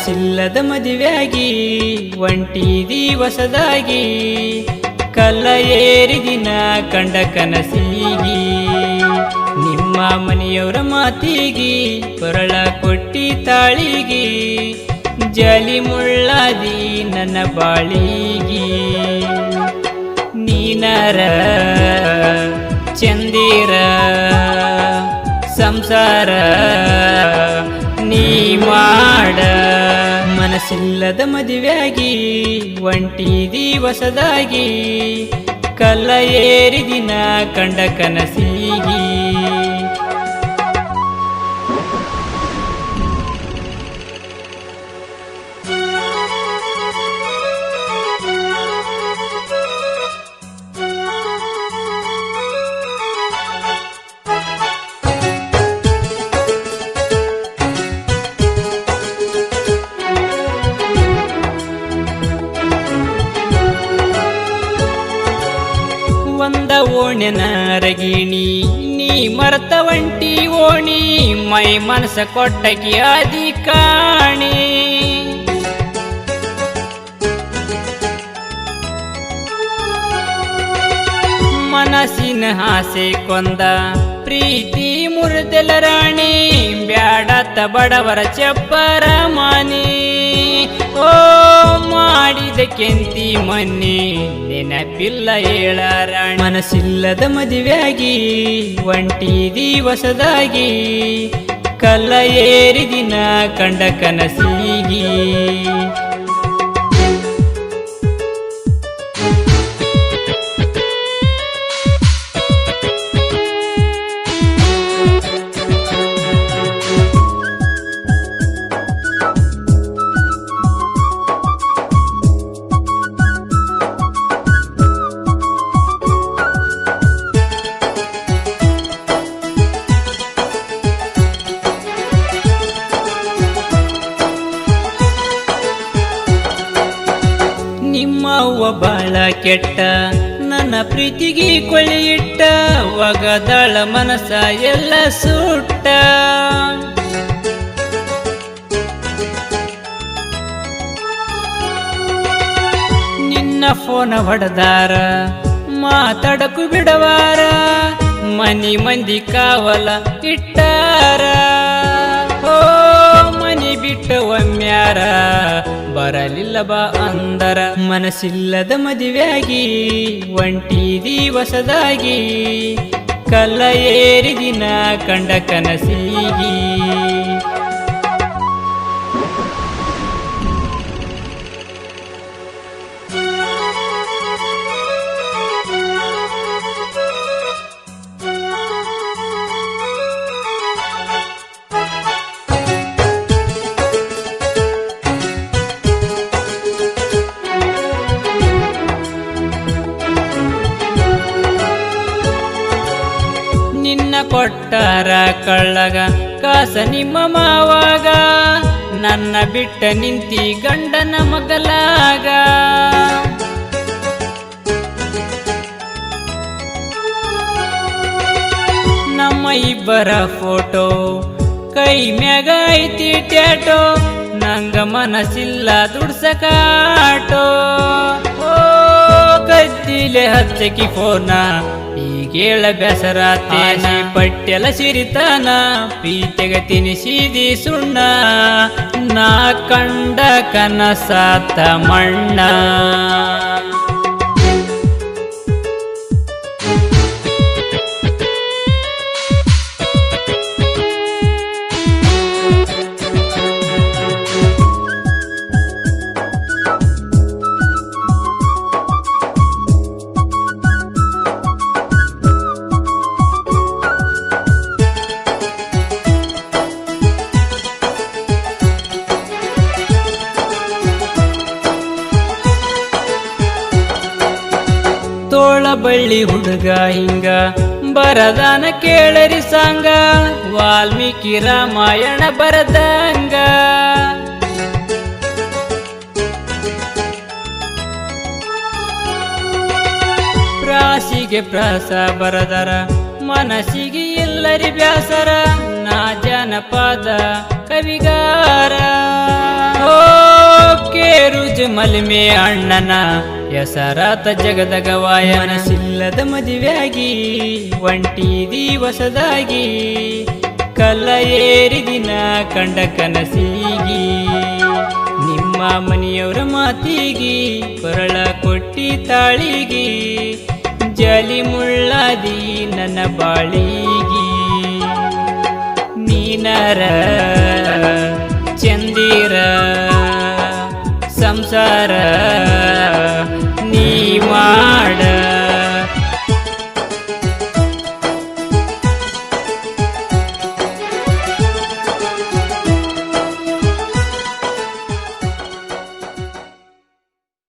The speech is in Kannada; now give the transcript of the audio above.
ಮನಸ್ಸಿಲ್ಲದ ಮದುವೆಯಾಗಿ, ಒಂಟಿ ದಿವಸದಾಗಿ, ಕಲ್ಲ ಏರಿದಿನ ಕಂಡ ಕನಸಿಗಿ. ನಿಮ್ಮ ಮನೆಯವರ ಮಾತಿಗಿ, ಕೊರಳ ಕೊಟ್ಟಿ ತಾಳಿಗಿ, ಜಲಿ ಮುಳ್ಳಾದಿ ನನ್ನ ಬಾಳಿಗಿ. ನೀನರ, ಚಂದಿರ, ಸಂಸಾರ, ನೀ ಮಾಡ ಮನಸ್ಸಿಲ್ಲದ ಮದುವೆಯಾಗಿ ಒಂಟಿ ದಿವಸದಾಗಿ ಕಲ್ಲ ಏರಿ ದಿನ ಕಂಡ ಕನಸಿಗಿ. ಒಂದ ಓಣ್ಯನ ರಗಿಣಿ ನೀ ಮರತ ಒಂಟಿ ಓಣಿ, ಮೈ ಮನಸ ಕೊಟ್ಟಕಿ ಆದಿ ಕಾಣಿ. ಮನಸ್ಸಿನ ಆಸೆ ಕೊಂದ ಪ್ರೀತಿ ಮುರಿದೆಲ ರಾಣಿ ಬ್ಯಾಡತ್ತ ಬಡವರ ಚಪ್ಪರ ಮಾನಿ. ಓ, ಮಾಡಿದ ಕೆಂತಿ ಮನ್ನಿ, ನೆನಪಿಲ್ಲ ಹೇಳ ರಾಣಿ. ಮನಸ್ಸಿಲ್ಲದ ಮದುವೆಯಾಗಿ, ಒಂಟಿ ದಿವಸದಾಗಿ, ಕಲ್ಲ ಏರಿದಿನ ಕಂಡ ಕನಸಿಗಿ. ಅವ್ವ ಬಾಳ ಕೆಟ್ಟ, ನನ್ನ ಪ್ರೀತಿಗೆ ಕೊಳೆಯಿಟ್ಟ, ಒಗದಳ ಮನಸ ಎಲ್ಲ ಸುಟ್ಟ. ನಿನ್ನ ಫೋನ ಹೊಡೆದಾರ ಮಾತಾಡಕು ಬಿಡವಾರ, ಮನಿ ಮಂದಿ ಕಾವಲ ಇಟ್ಟಾರ. ಬಿಟ್ಟ ಒಮ್ಮ್ಯಾರ ಬರಲಿಲ್ಲ ಬಾ ಅಂದರ. ಮನಸ್ಸಿಲ್ಲದ ಮದುವೆಯಾಗಿ ಒಂಟಿ ದಿವಸದಾಗಿ ಕಲ್ಲ ಏರಿದಿನ ಕಂಡ ಕನಸಿಗಿ. ಕೊಟ್ಟಾರ ಕಳ್ಳಗ, ಕಾಸ ನಿಮ್ಮ ಮಾವಾಗ. ನನ್ನ ಬಿಟ್ಟ ನಿಂತಿ ಗಂಡನ ಮಗಲಾಗ. ನಮ್ಮ ಇಬ್ಬರ ಫೋಟೋ, ಕೈ ಮ್ಯಾಗ ಐತಿ ಟ್ಯಾಟೋ, ನಂಗ ಮನಸ್ಸಿಲ್ಲ ದುಡ್ಸಕಾಟೋ ಓ ಹತ್ತಕಿ ಫೋನ. ಈಗೇಳ ತಾನೆ ಪಟ್ಟೆಲ ಸಿರಿತಾನ. ಪೀತೆಗ ತಿನಿಸಿದಿ ಸುಣ್ಣ. ನಾ ಕಂಡ ಕನಸಾತ ಮಣ್ಣ. ಬಳ್ಳಿ ಹುಡುಗ ಹಿಂಗ, ಬರದಾನ ಕೇಳರಿ ಸಾಂಗ, ವಾಲ್ಮೀಕಿ ರಾಮಾಯಣ ಬರದಂಗ. ಪ್ರಾಸಿಗೆ ಪ್ರಾಸ ಬರದರ, ಮನಸ್ಸಿಗೆ ಎಲ್ಲರಿ ಬ್ಯಾಸರ, ನಾ ಜನಪದ ಕವಿಗಾರ. ಕೇರುಜ್ ಮಲ್ಮೆ ಅಣ್ಣನ ಹೆಸರಾತ ಜಗದಗ ಮನಸ್ಸಿಲ್ಲದ ಮದುವೆಯಾಗಿ, ಒಂಟಿ ದಿವಸದಾಗಿ, ಕಲ್ಲ ಏರಿದಿನ ಕಂಡ ಕನಸಿಗಿ. ನಿಮ್ಮ ಮನೆಯವರ ಮಾತಿಗಿ, ಕೊರಳ ಕೊಟ್ಟಿ ತಾಳಿಗಿ, ಜಲಿ ಮುಳ್ಳಾದಿ ನನ್ನ ಬಾಳಿಗಿ. ನೀನರ